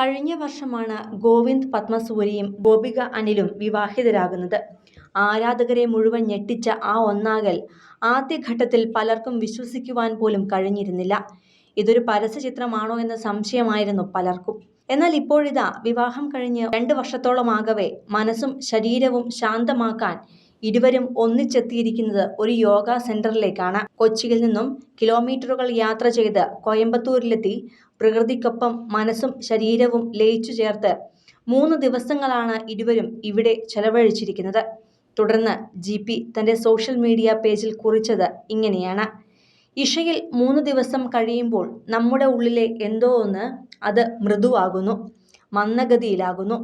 കഴിഞ്ഞ വർഷമാണ് ഗോവിന്ദ് പത്മസൂരിയും ഗോപിക അനിലും വിവാഹിതരാകുന്നത്. ആരാധകരെ മുഴുവൻ ഞെട്ടിച്ച ആ ഒന്നാകൽ ആദ്യഘട്ടത്തിൽ പലർക്കും വിശ്വസിക്കുവാൻ പോലും കഴിഞ്ഞിരുന്നില്ല. ഇതൊരു പരസ്യചിത്രമാണോ എന്ന സംശയമായിരുന്നു പലർക്കും. എന്നാൽ ഇപ്പോഴിതാ വിവാഹം കഴിഞ്ഞ് രണ്ട് വർഷത്തോളമാകവേ മനസ്സും ശരീരവും ശാന്തമാക്കാൻ ഇരുവരും ഒന്നിച്ചെത്തിയിരിക്കുന്നത് ഒരു യോഗ സെന്ററിലേക്കാണ്. കൊച്ചിയിൽ നിന്നും കിലോമീറ്ററുകൾ യാത്ര ചെയ്ത് കോയമ്പത്തൂരിലെത്തി പ്രകൃതിക്കൊപ്പം മനസ്സും ശരീരവും ലയിച്ചു ചേർത്ത് മൂന്ന് ദിവസങ്ങളാണ് ഇരുവരും ഇവിടെ ചെലവഴിച്ചിരിക്കുന്നത്. തുടർന്ന് ജി പി തന്റെ സോഷ്യൽ മീഡിയ പേജിൽ കുറിച്ചത് ഇങ്ങനെയാണ്. ഇഷയിൽ മൂന്ന് ദിവസം കഴിയുമ്പോൾ നമ്മുടെ ഉള്ളിലെ എന്തോ ഒന്ന് അത് മൃദുവാകുന്നു മന്ദഗതിയിലാകുന്നു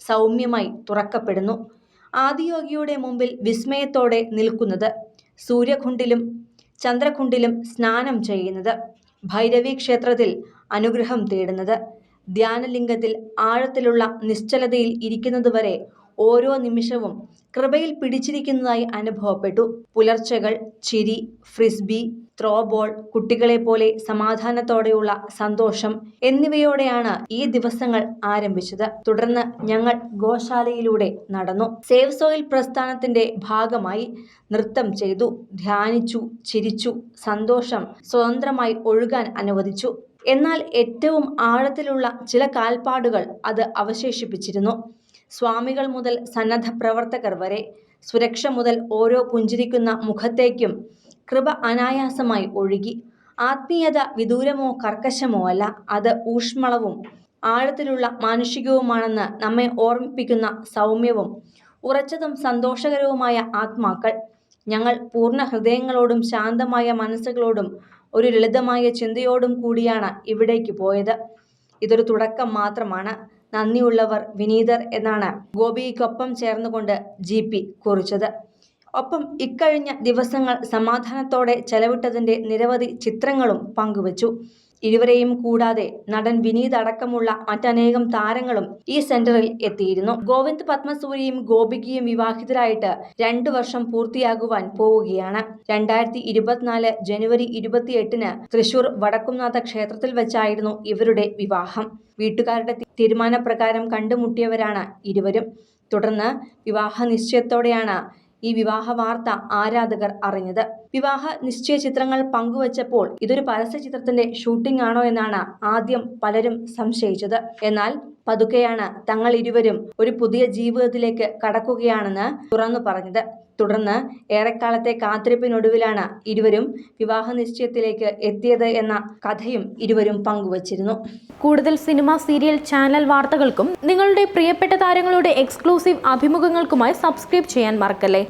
സൗമ്യമായി തുറക്കപ്പെടുന്നു. ആദിയോഗിയുടെ മുമ്പിൽ വിസ്മയത്തോടെ നിൽക്കുന്നത് സൂര്യകുണ്ടിലും ചന്ദ്രകുണ്ടിലും സ്നാനം ചെയ്യുന്നത് ഭൈരവി ക്ഷേത്രത്തിൽ അനുഗ്രഹം തേടുന്നത് ധ്യാനലിംഗത്തിൽ ആഴത്തിലുള്ള നിശ്ചലതയിൽ ഇരിക്കുന്നതുവരെ ഓരോ നിമിഷവും കൃപയിൽ പിടിച്ചിരിക്കുന്നതായി അനുഭവപ്പെട്ടു. പുലർച്ചകൾ ചിരി ഫ്രിസ്ബി ത്രോബോൾ കുട്ടികളെ പോലെ സമാധാനത്തോടെയുള്ള സന്തോഷം എന്നിവയോടെയാണ് ഈ ദിവസങ്ങൾ ആരംഭിച്ചത്. തുടർന്ന് ഞങ്ങൾ ഗോശാലയിലൂടെ നടന്നു. സേവ് സോയിൽ പ്രസ്ഥാനത്തിന്റെ ഭാഗമായി നൃത്തം ചെയ്തു. ധ്യാനിച്ചു ചിരിച്ചു സന്തോഷം സ്വതന്ത്രമായി ഒഴുകാൻ അനുവദിച്ചു. എന്നാൽ ഏറ്റവും ആഴത്തിലുള്ള ചില കാൽപ്പാടുകൾ അത് അവശേഷിപ്പിച്ചിരുന്നു. സ്വാമികൾ മുതൽ സന്നദ്ധ പ്രവർത്തകർ വരെ സുരക്ഷ മുതൽ ഓരോ പുഞ്ചിരിക്കുന്ന മുഖത്തേക്കും കൃപ അനായാസമായി ഒഴുകി. ആത്മീയത വിദൂരമോ കർക്കശമോ അല്ല അത് ഊഷ്മളവും ആഴത്തിലുള്ള മാനുഷികവുമാണെന്ന് നമ്മെ ഓർമ്മിപ്പിക്കുന്ന സൗമ്യവും ഉറച്ചതും സന്തോഷകരവുമായ ആത്മാക്കൾ. ഞങ്ങൾ പൂർണ ഹൃദയങ്ങളോടും ശാന്തമായ മനസ്സുകളോടും ഒരു ലളിതമായ ചിന്തയോടും കൂടിയാണ് ഇവിടേക്ക് പോയത്. ഇതൊരു തുടക്കം മാത്രമാണ്. നന്ദിയുള്ളവർ വിനീതർ എന്നാണ് ഗോപിക്കൊപ്പം ചേർന്നുകൊണ്ട് ജി പി കുറിച്ചത്. ഒപ്പം ഇക്കഴിഞ്ഞ ദിവസങ്ങൾ സമാധാനത്തോടെ ചെലവിട്ടതിന്റെ നിരവധി ചിത്രങ്ങളും പങ്കുവച്ചു. ഇരുവരെയും കൂടാതെ നടൻ വിനീത് അടക്കമുള്ള മറ്റനേകം താരങ്ങളും ഈ സെന്ററിൽ എത്തിയിരുന്നു. ഗോവിന്ദ് പത്മസൂരിയും ഗോപികയും വിവാഹിതരായിട്ട് രണ്ടു വർഷം പൂർത്തിയാകുവാൻ പോവുകയാണ്. രണ്ടായിരത്തി ഇരുപത്തിനാല് ജനുവരി ഇരുപത്തിയെട്ടിന് തൃശൂർ വടക്കുംനാഥ ക്ഷേത്രത്തിൽ വെച്ചായിരുന്നു ഇവരുടെ വിവാഹം. വീട്ടുകാരുടെ തീരുമാനപ്രകാരം കണ്ടുമുട്ടിയവരാണ് ഇരുവരും. തുടർന്ന് വിവാഹ നിശ്ചയത്തോടെയാണ് ഈ വിവാഹ വാർത്ത ആരാധകർ അറിഞ്ഞത്. വിവാഹ നിശ്ചയ ചിത്രങ്ങൾ പങ്കുവച്ചപ്പോൾ ഇതൊരു പരസ്യ ചിത്രത്തിന്റെ ഷൂട്ടിംഗ് ആണോ എന്നാണ് ആദ്യം പലരും സംശയിച്ചത്. എന്നാൽ പതുക്കെയാണ് തങ്ങൾ ഇരുവരും ഒരു പുതിയ ജീവിതത്തിലേക്ക് കടക്കുകയാണെന്ന് തുറന്നു പറഞ്ഞത്. തുടർന്ന് ഏറെക്കാലത്തെ കാത്തിരിപ്പിനൊടുവിലാണ് ഇരുവരും വിവാഹ നിശ്ചയത്തിലേക്ക് എത്തിയത് എന്ന കഥയും ഇരുവരും പങ്കുവച്ചിരുന്നു. കൂടുതൽ സിനിമ സീരിയൽ ചാനൽ വാർത്തകൾക്കും നിങ്ങളുടെ പ്രിയപ്പെട്ട താരങ്ങളുടെ എക്സ്ക്ലൂസീവ് അഭിമുഖങ്ങൾക്കുമായി സബ്സ്ക്രൈബ് ചെയ്യാൻ മറക്കല്ലേ?